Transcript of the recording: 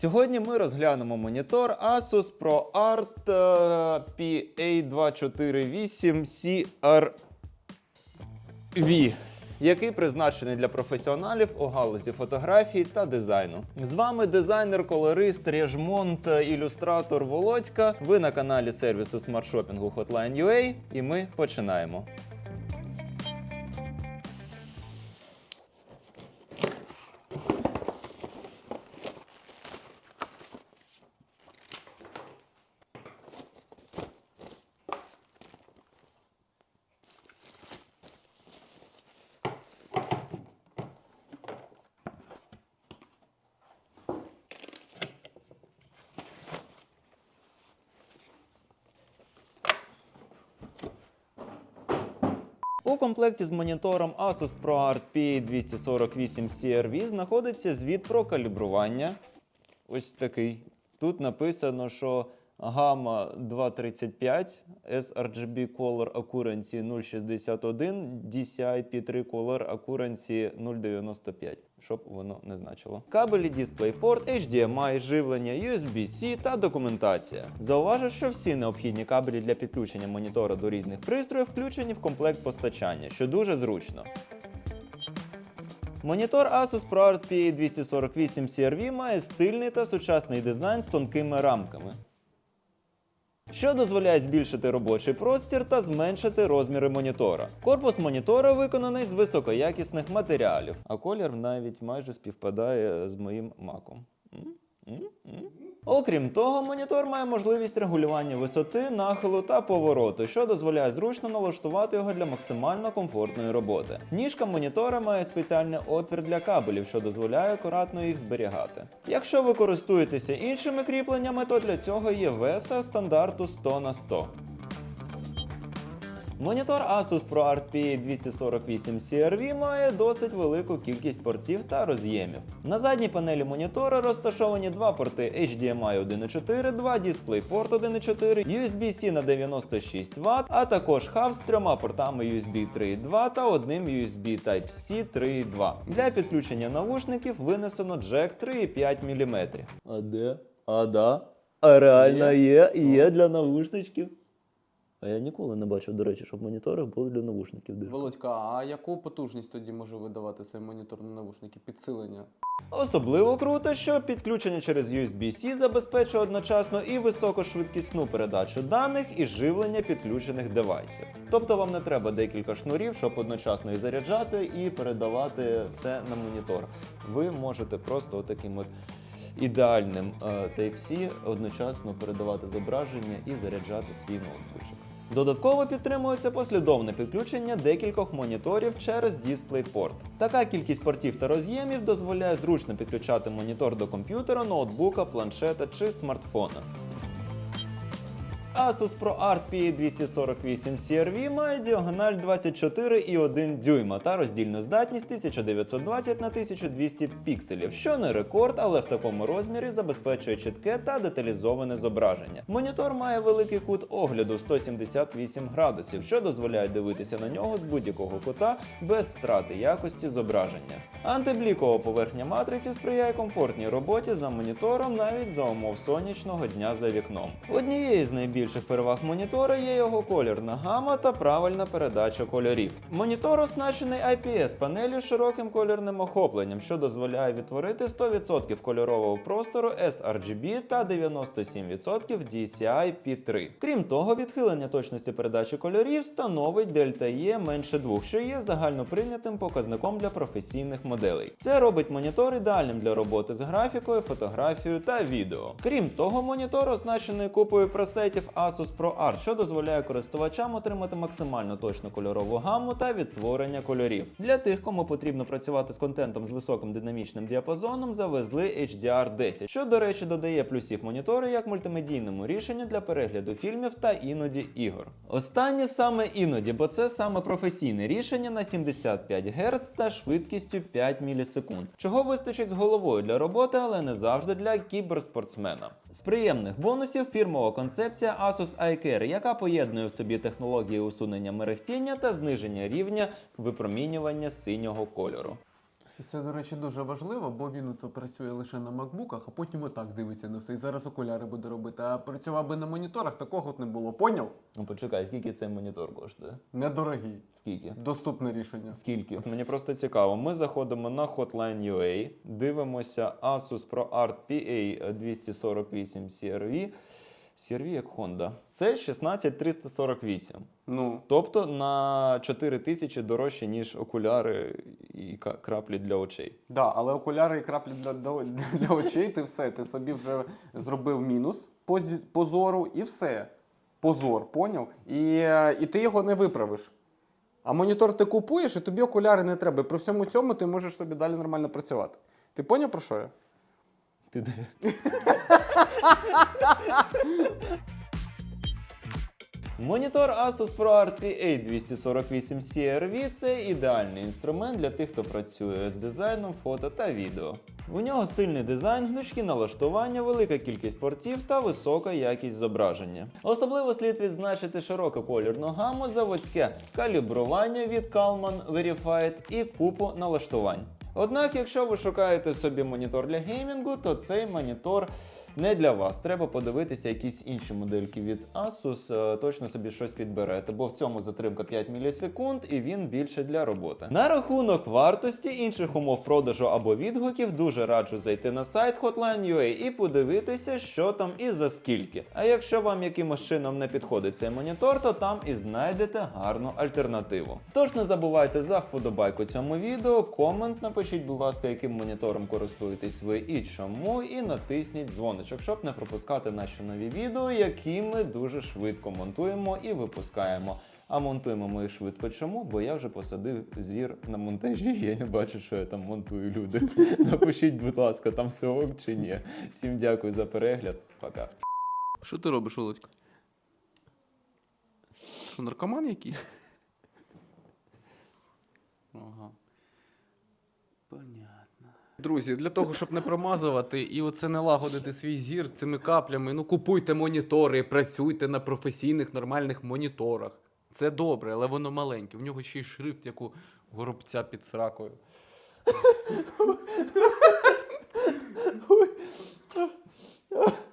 Сьогодні ми розглянемо монітор Asus ProArt е, PA248CRV, який призначений для професіоналів у галузі фотографії та дизайну. З вами дизайнер, колорист, режмонт, ілюстратор Володька. Ви на каналі сервісу смартшопінгу Hotline.ua і ми починаємо. У комплекті з монітором Asus ProArt P248CRV знаходиться звіт про калібрування. Ось такий. Тут написано, що гамма 235, sRGB Color Accuracy 061, DCI-P3 Color Accuracy 095, щоб воно не значило. Кабелі DisplayPort, HDMI, живлення, USB-C та документація. Зауважу, що всі необхідні кабелі для підключення монітора до різних пристроїв включені в комплект постачання, що дуже зручно. Монітор Asus ProArt PA248 CRV має стильний та сучасний дизайн з тонкими рамками, що дозволяє збільшити робочий простір та зменшити розміри монітора. Корпус монітора виконаний з високоякісних матеріалів, а колір навіть майже співпадає з моїм маком. М? М? М? Окрім того, монітор має можливість регулювання висоти, нахилу та повороту, що дозволяє зручно налаштувати його для максимально комфортної роботи. Ніжка монітора має спеціальний отвір для кабелів, що дозволяє акуратно їх зберігати. Якщо ви користуєтеся іншими кріпленнями, то для цього є веса стандарту 100 на 100. Монітор Asus ProArt PA248 CRV має досить велику кількість портів та роз'ємів. На задній панелі монітора розташовані два порти HDMI 1.4, два DisplayPort 1.4, USB-C на 96 Вт, а також хаб з трьома портами USB 3.2 та одним USB Type-C 3.2. Для підключення навушників винесено джек 3,5 мм. А де? А да? А реально є, є для навушничків. А я ніколи не бачив, до речі, щоб монітори були для навушників. дирка. Володька, а яку потужність тоді може видавати цей монітор на навушники? Підсилення? Особливо круто, що підключення через USB-C забезпечує одночасно і високошвидкісну передачу даних і живлення підключених девайсів. Тобто вам не треба декілька шнурів, щоб одночасно і заряджати, і передавати все на монітор. Ви можете просто таким от ідеальним е, Type-C одночасно передавати зображення і заряджати свій ноутбучок. Додатково підтримується послідовне підключення декількох моніторів через DisplayPort. Така кількість портів та роз'ємів дозволяє зручно підключати монітор до комп'ютера, ноутбука, планшета чи смартфона. Asus ProArt PA248 CRV має діагональ 24,1 дюйма та роздільну здатність 1920 на 1200 пікселів, що не рекорд, але в такому розмірі забезпечує чітке та деталізоване зображення. Монітор має великий кут огляду 178 градусів, що дозволяє дивитися на нього з будь-якого кута без втрати якості зображення. Антиблікова поверхня матриці сприяє комфортній роботі за монітором навіть за умов сонячного дня за вікном. Однією з найбільших переваг монітора є його колірна гама та правильна передача кольорів. Монітор оснащений IPS-панелью з широким кольорним охопленням, що дозволяє відтворити 100% кольорового простору sRGB та 97% DCI P3. Крім того, відхилення точності передачі кольорів становить дельта E менше 2, що є загальноприйнятим показником для професійних моделей. Це робить монітор ідеальним для роботи з графікою, фотографією та відео. Крім того, монітор оснащений купою пресетів Asus ProArt, що дозволяє користувачам отримати максимально точну кольорову гамму та відтворення кольорів. Для тих, кому потрібно працювати з контентом з високим динамічним діапазоном, завезли HDR10, що, до речі, додає плюсів монітору як мультимедійному рішенню для перегляду фільмів та іноді ігор. Останнє саме іноді, бо це саме професійне рішення на 75 Гц та швидкістю 5 мілісекунд, чого вистачить з головою для роботи, але не завжди для кіберспортсмена. З приємних бонусів фірмова концепція Asus iCare, яка поєднує в собі технології усунення мерехтіння та зниження рівня випромінювання синього кольору. І Це, до речі, дуже важливо, бо він оце працює лише на макбуках, а потім отак дивиться на все. І зараз окуляри буде робити. А працював би на моніторах, такого от не було. Поняв? Ну почекай, скільки цей монітор коштує? Недорогий. Скільки? Доступне рішення. Скільки? Мені просто цікаво. Ми заходимо на Hotline.ua, дивимося Asus ProArt PA 248 CRV. CRV як Honda. Це 16348. Ну, Тобто на 4 тисячі дорожче, ніж окуляри і краплі для очей. да, але окуляри і краплі для, для, для очей, ти все, ти собі вже зробив мінус по, по зору і все. Позор, поняв? І, і ти його не виправиш. А монітор ти купуєш, і тобі окуляри не треба. При всьому цьому ти можеш собі далі нормально працювати. Ти поняв про що я? Ти де? Монітор Asus ProArt PA 248 CRV – це ідеальний інструмент для тих, хто працює з дизайном фото та відео. У нього стильний дизайн, гнучкі налаштування, велика кількість портів та висока якість зображення. Особливо слід відзначити широку колірну гаму, заводське калібрування від Kalman Verified і купу налаштувань. Однак, якщо ви шукаєте собі монітор для геймінгу, то цей монітор не для вас. Треба подивитися якісь інші модельки від Asus. е, Точно собі щось підберете, бо в цьому затримка 5 мілісекунд і він більше для роботи. На рахунок вартості інших умов продажу або відгуків дуже раджу зайти на сайт Hotline.ua і подивитися, що там і за скільки. А якщо вам якимось чином не підходить цей монітор, то там і знайдете гарну альтернативу. Тож не забувайте за вподобайку цьому відео, комент напишіть, будь ласка, яким монітором користуєтесь ви і чому, і натисніть дзвоничок, щоб не пропускати наші нові відео, які ми дуже швидко монтуємо і випускаємо. А монтуємо ми швидко чому? Бо я вже посадив зір на монтажі, я не бачу, що я там монтую люди. Напишіть, будь ласка, там все ок чи ні. Всім дякую за перегляд. Пока. Що ти робиш, Володька? Що, наркоман якийсь? Друзі, для того, щоб не промазувати і оце не лагодити свій зір цими каплями, ну купуйте монітори, працюйте на професійних нормальних моніторах. Це добре, але воно маленьке. В нього ще й шрифт, як у горобця під сракою.